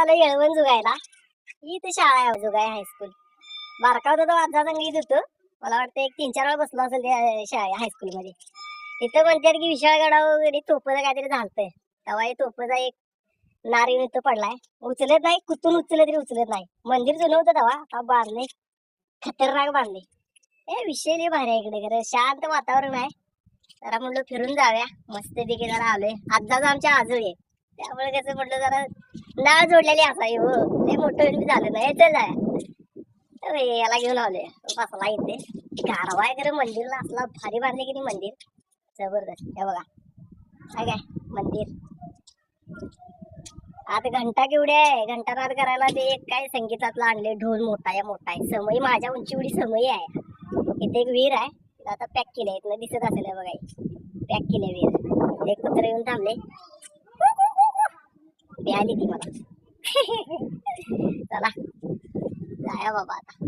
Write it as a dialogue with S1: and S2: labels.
S1: आलो येळवण जुगायला. ही ते शाळा आहे जुगाय हायस्कूल बारका होता तो आजचा संगीत होतो. मला वाटतं एक तीन चार वेळा बसलो असेल त्या शाळा हायस्कूल मध्ये. इथं म्हणतात की विशाळगडा वगैरे तोपचं काहीतरी झालतंय. तेव्हा हे तोपचा एक नार येऊन इथं पडलाय. उचलत नाही कुतून उचलत तरी उचलत नाही. मंदिर जुनं होतं तेव्हा आता बांधले खतरनाक बांधले ए विषय लय भारी आहे इकडे. खरं शांत वातावरण आहे. जरा म्हणलं फिरून जाऊया. मस्त पैकी जरा आलोय. आजचा आमच्या आजोळी आहे. त्यामुळे कसं म्हटलं जरा नाव जोडलेली असावी हो. लय मोठं बी झालं नाही. चल अरे याला घेऊन आले बसला इथे. गारवा वगैरे मंदिरला असला. भारी बांधले की नाही मंदिर? जबरदस्त. हे बघा. काय काय? मंदिर. आता घंटा केवढी आहे? घंटा रात करायला ते एक काय संगीतातला आणले ढोल मोठा आहे मोठा आहे. समयी माझ्या उंची एवढी आहे. इथे एक विहीर आहे. आता पॅक केली आहे इथनं दिसत असेल बघा. पॅक केली विहीर. एक कुत्र येऊन थांबले. बी आली ती मला चला जाया बाबा आता